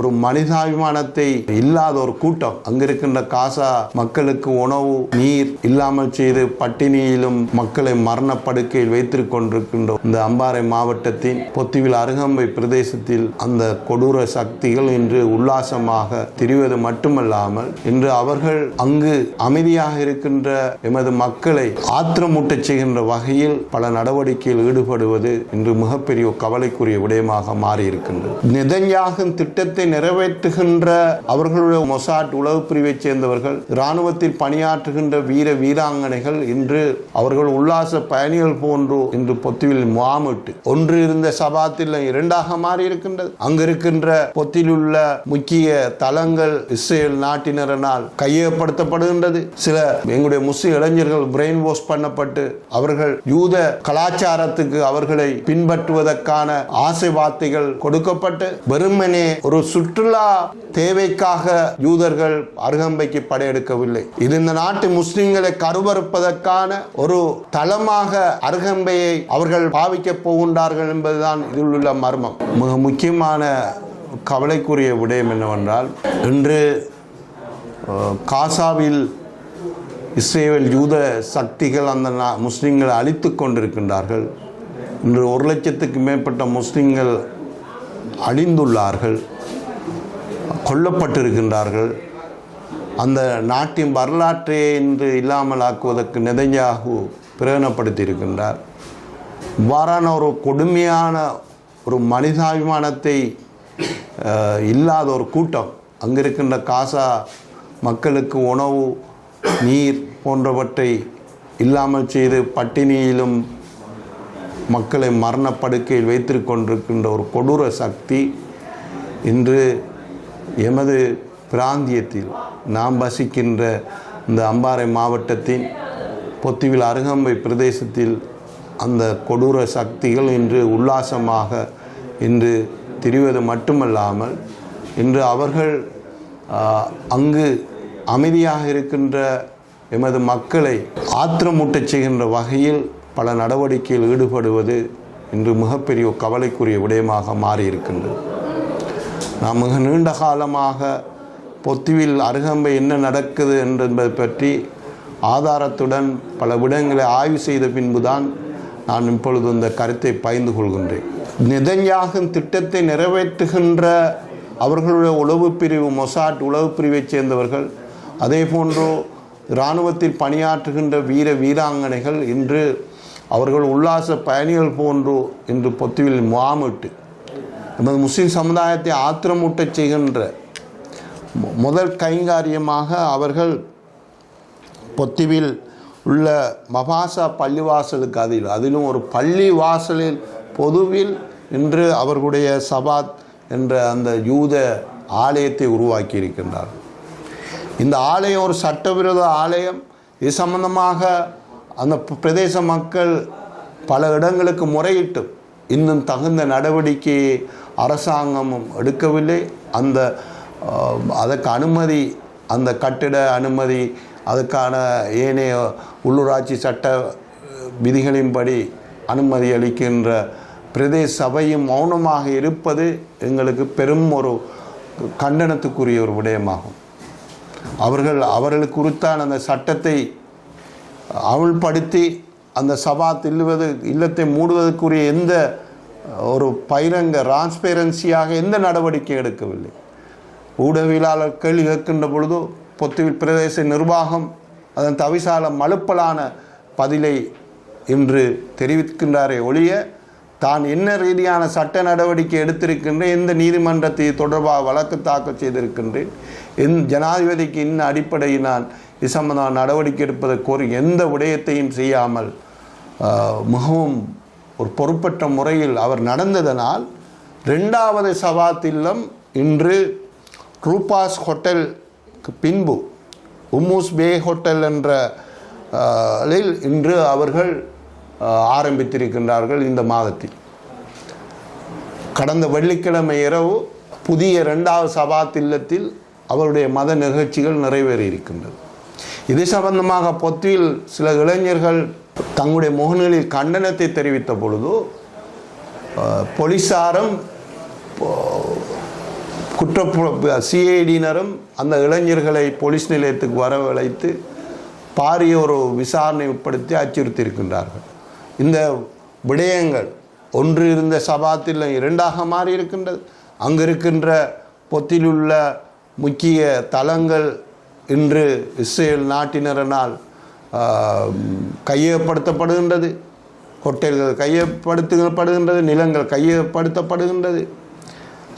ஒரு மனிதாபிமானத்தை இல்லாத ஒரு கூட்டம். அங்கிருக்கின்ற காசா மக்களுக்கு உணவு நீர் இல்லாமல் செய்து பட்டினியிலும் மக்களை மரணப்படுக்கையில் வைத்துக் கொண்டிருக்கின்ற இந்த அம்பாறை மாவட்டத்தின் பொத்துவில் அருகம்பை பிரதேசத்தில் அந்த கொடூர சக்திகள் இன்று உல்லாசமாக திரிவது மட்டுமல்லாமல் இன்று அவர்கள் அங்கு அமைதியாக இருக்கின்ற எமது மக்களை ஆத்திரமூட்டச் செய்கின்ற வகையில் பல நடவடிக்கையில் ஈடுபடுவது இன்று மிகப்பெரிய கவலைக்குரிய விடயமாக மாறியிருக்கின்றது. நிதஞ்சாகும் திட்டத்தை நிறைவேற்றுகின்ற அவர்களுடைய மொசாட் உளவு பிரிவைச் சேர்ந்தவர்கள் இராணுவத்தில் பணியாற்றுகின்ற வீர வீராங்கனைகள் இன்று அவர்கள் உல்லாச பயணிகள் போன்று இன்று பொத்துவில் முகாமிட்டு ஒன்று இருந்த சபாத்தில் இரண்டாக மாறி இருக்கின்றது அங்கிருக்கின்ற பொத்திலுள்ள உள்ள முக்கிய தளங்கள் இஸ்ரேல் நாட்டினரனால் கையகப்படுத்தப்படுகின்றது. சில எங்களுடைய முஸ்லிம் இளைஞர்கள் பிரெயின் வாஷ் பண்ணப்பட்டு அவர்கள் யூத கலாச்சாரத்துக்கு அவர்களை பின்பற்றுவதற்கான ஆசை வார்த்தைகள் கொடுக்கப்பட்டு வெறுமனே ஒரு சுற்றுலா தேவைக்காக யூதர்கள் அருகம்பைக்கு படையெடுக்கவில்லை. இது இந்த நாட்டு முஸ்லிம்களை கருவறுப்பதற்கான ஒரு தளமாக அருகம்பையை அவர்கள் பாவிக்க போகின்றார்கள் என்பதுதான் இதில் உள்ள மர்மம். மிக முக்கியமான கவலைக்குரிய விடயம் என்னவென்றால் இன்று காசாவில் இஸ்ரேல் யூத சக்திகள் அந்த நா- முஸ்லிம்களை அழித்து கொண்டிருக்கின்றார்கள். இன்று ஒரு லட்சத்துக்கு மேற்பட்ட முஸ்லிம்கள் அழிந்துள்ளார்கள். கொல்லப்பட்டிருக்கின்றார்கள். அந்த நாட்டின் வரலாற்றை இன்று இல்லாமல் ஆக்குவதற்கு நெதஞ்சாகு பிரகடனப்படுத்தி இருக்கின்றார் இவ்வாறான ஒரு கொடுமையான ஒரு மனிதாபிமானத்தை இல்லாத ஒரு கூட்டம் அங்கிருக்கின்ற காசா மக்களுக்கு உணவு நீர் போன்றவற்றை இல்லாமல் செய்து பட்டினியிலும் மக்களை மரணப்படுக்கையில் வைத்திருக் கொண்டிருக்கின்ற ஒரு கொடூர சக்தி இன்று எமது பிராந்தியத்தில் நாம் வசிக்கின்ற இந்த அம்பாறை மாவட்டத்தின் பொத்துவில் அருகம்பை பிரதேசத்தில் அந்த கொடூர சக்திகள் இன்று உல்லாசமாக இன்று திரிவது மட்டுமல்லாமல் இன்று அவர்கள் ஆஹ், அங்கு அமைதியாக இருக்கின்ற எமது மக்களை ஆத்திரமூட்டச் செய்கின்ற வகையில் பல நடவடிக்கையில் ஈடுபடுவது இன்று மிகப்பெரிய கவலைக்குரிய விடயமாக மாறியிருக்கின்றது. நாம் மிக நீண்ட காலமாக பொத்துவில் அருகம்பை என்ன நடக்குது என்பது பற்றி ஆதாரத்துடன் பல விடங்களை ஆய்வு செய்த பின்புதான் நான் இப்பொழுது இந்த கருத்தை பகிர்ந்து கொள்கின்றேன். நிதன்யாகும் திட்டத்தை நிறைவேற்றுகின்ற அவர்களுடைய உளவு பிரிவு மொசாட் உளவு பிரிவைச் சேர்ந்தவர்கள் அதே போன்றோ இராணுவத்தில் பணியாற்றுகின்ற வீர வீராங்கனைகள் இன்று அவர்கள் உல்லாச பயணிகள் போன்று இன்று பொத்துவில் முகாமிட்டு நமது முஸ்லீம் சமுதாயத்தை ஆத்திரமூட்டச் செய்கின்ற முதல் கைங்காரியமாக அவர்கள் பொத்திவில் உள்ள மபாசா பள்ளிவாசலுக்கு அதில் அதிலும் ஒரு பள்ளி வாசலில் பொதுவில் இன்று அவர்களுடைய சபாத் என்ற அந்த யூத ஆலயத்தை உருவாக்கி இருக்கின்றார் இந்த ஆலயம் ஒரு சட்டவிரோத ஆலயம். இது சம்பந்தமாக அந்த பிரதேச மக்கள் பல இடங்களுக்கு முறையிட்டும் இன்னும் தகுந்த நடவடிக்கையை அரசாங்கமும் எடுக்கவில்லை. அந்த அதற்கு அனுமதி அந்த கட்டிட அனுமதி அதுக்கான ஏனைய உள்ளூராட்சி சட்ட விதிகளின்படி அனுமதி அளிக்கின்ற பிரதேச சபையும் மௌனமாக இருப்பது எங்களுக்கு பெரும் ஒரு கண்டனத்துக்குரிய ஒரு விடயமாகும். அவர்கள் அவர்களுக்கு குறித்தான அந்த சட்டத்தை அமுல்படுத்தி அந்த சபா தில்லுவது இல்லத்தை மூடுவதற்குரிய எந்த ஒரு பகிரங்க டிரான்ஸ்பேரன்சியாக எந்த நடவடிக்கை எடுக்கவில்லை. ஊடகவியலாளர் கேள்வி கேட்கின்ற பொழுது பொத்துவில் பிரதேச நிர்வாகம் அதன் தவிசால மலுப்பலான பதிலை இன்று தெரிவிக்கின்றாரே ஒழிய தான் என்ன ரீதியான சட்ட நடவடிக்கை எடுத்திருக்கின்றேன் எந்த நீதிமன்றத்தை தொடர்பாக வழக்கு தாக்கல் செய்திருக்கின்றேன் என் ஜனாதிபதிக்கு இன்ன அடிப்படையில் நான் இது சம்பந்தமான நடவடிக்கை எடுப்பதை கோரி எந்த விடயத்தையும் செய்யாமல் மிகவும் ஒரு பொறுப்பற்ற முறையில் அவர் நடந்ததனால் ரெண்டாவது சபாத்தில்லம் இன்று ரூபாஸ் ஹோட்டலுக்கு பின்பு உம்மூஸ் பே ஹோட்டல் என்ற லில் இன்று அவர்கள் ஆரம்பித்திருக்கின்றார்கள் இந்த மாதத்தில். கடந்த வெள்ளிக்கிழமை இரவு புதிய ரெண்டாவது சபாத் இல்லத்தில் அவருடைய மத நிகழ்ச்சிகள் நிறைவேறியிருக்கின்றது. இது சம்பந்தமாக பொத்தியில் சில இளைஞர்கள் தங்களுடைய முகங்களில் கண்டனத்தை தெரிவித்த பொழுது போலீஸாரும் போலீசாரும் குற்ற சிஐடியினரும் அந்த இளைஞர்களை போலீஸ் நிலையத்துக்கு வரவழைத்து பாரிய ஒரு விசாரணை உட்படுத்தி அச்சுறுத்தி இருக்கின்றார்கள் இந்த விடயங்கள் ஒன்று இருந்த சபாத்தில் இரண்டாக மாறி இருக்கின்றது. அங்கு இருக்கின்ற பொத்திலுள்ள முக்கிய தலங்கள் இன்று இஸ்ரேல் நாட்டினரனால் கையகப்படுத்தப்படுகின்றது. ஹோட்டல்கள் கையப்படுத்தப்படுகின்றது நிலங்கள் கையகப்படுத்தப்படுகின்றது.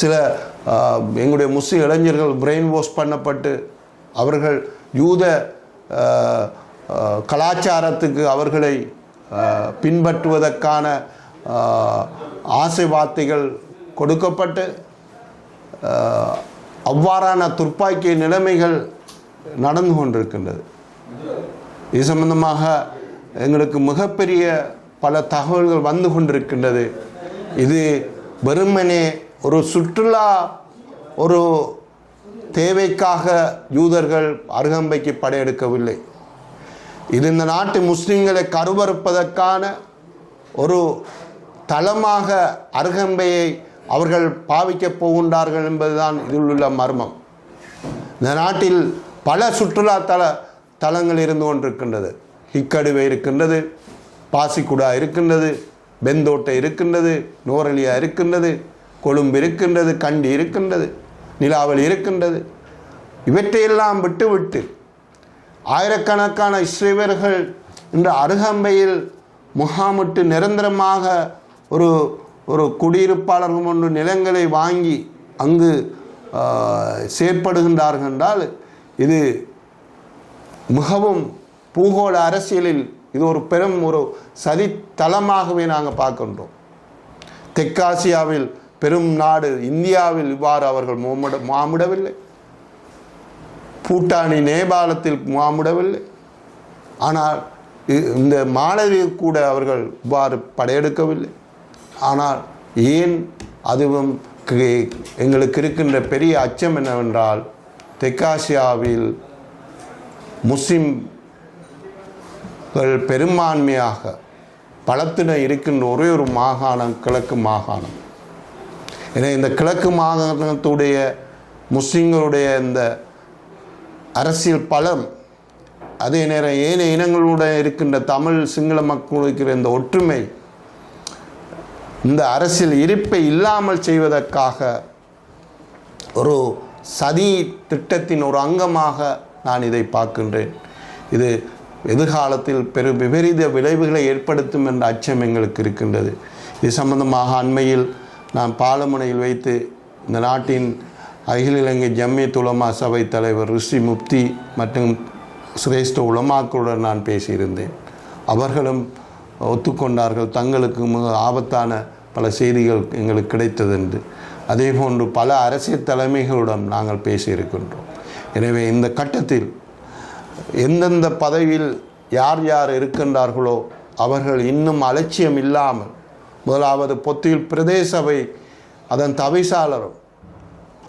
சில எங்களுடைய முஸ்லீம் இளைஞர்கள் பிரெயின் வாஷ் பண்ணப்பட்டு அவர்கள் யூத கலாச்சாரத்துக்கு அவர்களை பின்பற்றுவதற்கான ஆசை வார்த்தைகள் கொடுக்கப்பட்டு அவ்வாறான துப்பாக்கிய நிலைமைகள் நடந்து கொண்டிருக்கின்றது. இது சம்பந்தமாக எங்களுக்கு மிகப்பெரிய பல தகவல்கள் வந்து கொண்டிருக்கின்றது. இது வெறுமனே ஒரு சுற்றுலா ஒரு தேவைக்காக யூதர்கள் அருகம்பைக்கு படையெடுக்கவில்லை. இது இந்த நாட்டு முஸ்லிம்களை கருவறுப்பதற்கான ஒரு தளமாக அருகம்பையை அவர்கள் பாவிக்கப் போகின்றார்கள் என்பதுதான் இதில் உள்ள மர்மம். இந்த நாட்டில் பல சுற்றுலா தல தலங்கள் இருந்து கொண்டிருக்கின்றது. இக்கடுவை இருக்கின்றது பாசிக்குடா இருக்கின்றது பெந்தோட்டை இருக்கின்றது நோரலியா இருக்கின்றது கொழும்பு இருக்கின்றது கண்டி இருக்கின்றது நிலாவல் இருக்கின்றது. இவற்றையெல்லாம் விட்டுவிட்டு ஆயிரக்கணக்கான இஸ்ரேவர்கள் இன்று அருகம்பையில் முகாமிட்டு நிரந்தரமாக ஒரு ஒரு குடியிருப்பாளர்கள் ஒன்று நிலங்களை வாங்கி அங்கு செயற்படுகின்றார்கள் என்றால் இது மிகவும் பூகோள அரசியலில் இது ஒரு பெரும் ஒரு சதித்தலமாகவே நாங்கள் பார்க்கின்றோம். தெற்காசியாவில் பெரும் நாடு இந்தியாவில் இவ்வாறு அவர்கள் மாமுட மாமுடவில்லை. பூட்டானி நேபாளத்தில் மாமுடவில்லை. ஆனால் இ- இந்த மாலவில் கூட அவர்கள் இவ்வாறு படையெடுக்கவில்லை. ஆனால் ஏன் அதுவும் எங்களுக்கு இருக்கின்ற பெரிய அச்சம் என்னவென்றால் தெற்காசியாவில் முஸ்லிம்கள் பெரும்பான்மையாக பலத்தின இருக்கின்ற ஒரே ஒரு மாகாணம் கிழக்கு மாகாணம். என இந்த கிழக்கு மாகாணத்துடைய முஸ்லிம்களுடைய இந்த அரசியல் பலம் அதே நேரம் ஏனைய இனங்களுடன் இருக்கின்ற தமிழ் சிங்கள மக்கள் இருக்கிற இந்த ஒற்றுமை இந்த அரசியல் இருப்பை இல்லாமல் செய்வதற்காக ஒரு சதி திட்டத்தின் ஒரு அங்கமாக நான் இதை பார்க்கின்றேன். இது எதிர்காலத்தில் பெரு விபரீத விளைவுகளை ஏற்படுத்தும் என்ற அச்சம் எங்களுக்கு இருக்கின்றது. இது சம்பந்தமாக அண்மையில் நான் பாலமுனையில் வைத்து இந்த நாட்டின் அகில இலங்கை ஜம்மி உலமா சபை தலைவர் ரிஷி முப்தி மற்றும் சிரேஷ்ட உலமாக்களுடன் நான் பேசியிருந்தேன். அவர்களும் ஒத்துக்கொண்டார்கள். தங்களுக்கு மிக ஆபத்தான பல செய்திகள் எங்களுக்கு கிடைத்தது என்று. அதே போன்று பல அரசியல் தலைமைகளுடன் நாங்கள் பேசியிருக்கின்றோம். எனவே இந்த கட்டத்தில் எந்தெந்த பதவியில் யார் யார் இருக்கின்றார்களோ அவர்கள் இன்னும் அலட்சியம் இல்லாமல் முதலாவது பொத்தியில் பிரதேசவை அதன் தவிசாளரும்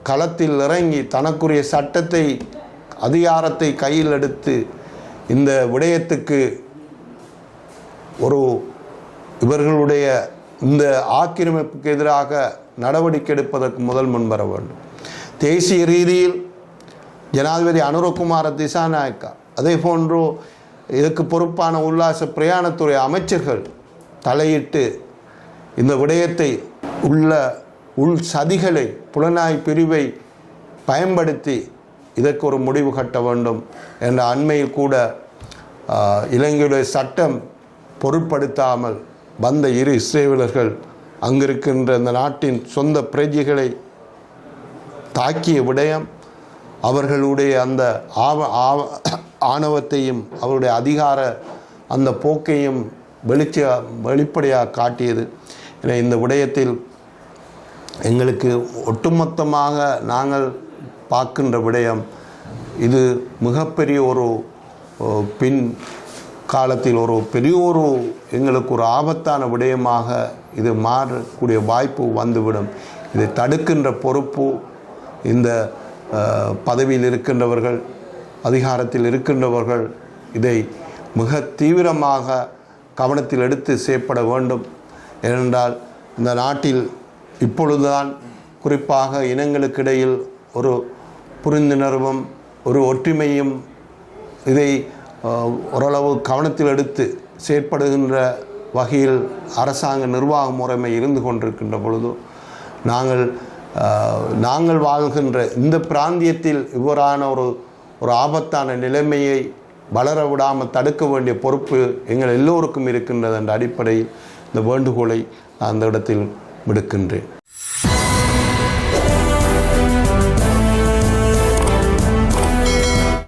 களத்தில் இறங்கி தனக்குரிய சட்டத்தை அதிகாரத்தை கையில் எடுத்து இந்த விடயத்துக்கு ஒரு இவர்களுடைய இந்த ஆக்கிரமிப்புக்கு எதிராக நடவடிக்கை எடுப்பதற்கு முதல் முன்வர வேண்டும். தேசிய ரீதியில் ஜனாதிபதி அனுரகுமார திசாநாயக்கா அதே போன்று இதுக்கு பொறுப்பான உல்லாச பிரயாணத்துறை அமைச்சர்கள் தலையிட்டு இந்த விடயத்தை உள்ள உள் சதிகளை புலனாய் பிரிவை பயன்படுத்தி இதற்கு ஒரு முடிவு கட்ட வேண்டும் என்ற அண்மையில் கூட இலங்கையுடைய சட்டம் பொருட்படுத்தாமல் வந்த இரு இஸ்ரேலர்கள் அங்கிருக்கின்ற இந்த நாட்டின் சொந்த பிரஜைகளை தாக்கிய விடயம் அவர்களுடைய அந்த ஆவ ஆவ ஆணவத்தையும் அவருடைய அதிகார அந்த போக்கையும் வெளிச்ச வெளிப்படையாக காட்டியது. என இந்த விடயத்தில் எங்களுக்கு ஒட்டுமொத்தமாக நாங்கள் பார்க்கின்ற விடயம் இது மிகப்பெரிய ஒரு பின் காலத்தில் ஒரு பெரிய ஒரு எங்களுக்கு ஒரு ஆபத்தான விடயமாக இது மாறக்கூடிய வாய்ப்பு வந்துவிடும். இதை தடுக்கின்ற பொறுப்பு இந்த பதவியில் இருக்கின்றவர்கள் அதிகாரத்தில் இருக்கின்றவர்கள் இதை மிக தீவிரமாக கவனத்தில் எடுத்து செயற்பட வேண்டும். ஏனென்றால் இந்த நாட்டில் இப்பொழுதுதான் குறிப்பாக இனங்களுக்கிடையில் ஒரு புரிந்துணர்வும் ஒரு ஒற்றுமையும் இதை ஓரளவு கவனத்தில் எடுத்து செயற்படுகின்ற வகையில் அரசாங்க நிர்வாக முறைமை இருந்து கொண்டிருக்கின்ற பொழுது நாங்கள் நாங்கள் வாழ்கின்ற இந்த பிராந்தியத்தில் இவ்வாறான ஒரு ஒரு ஆபத்தான நிலைமையை வளர விடாமல் தடுக்க வேண்டிய பொறுப்பு எங்கள் எல்லோருக்கும் இருக்கின்றது என்ற அடிப்படையில் இந்த வேண்டுகோளை நான் அந்த இடத்தில் விடுக்கின்றேன்.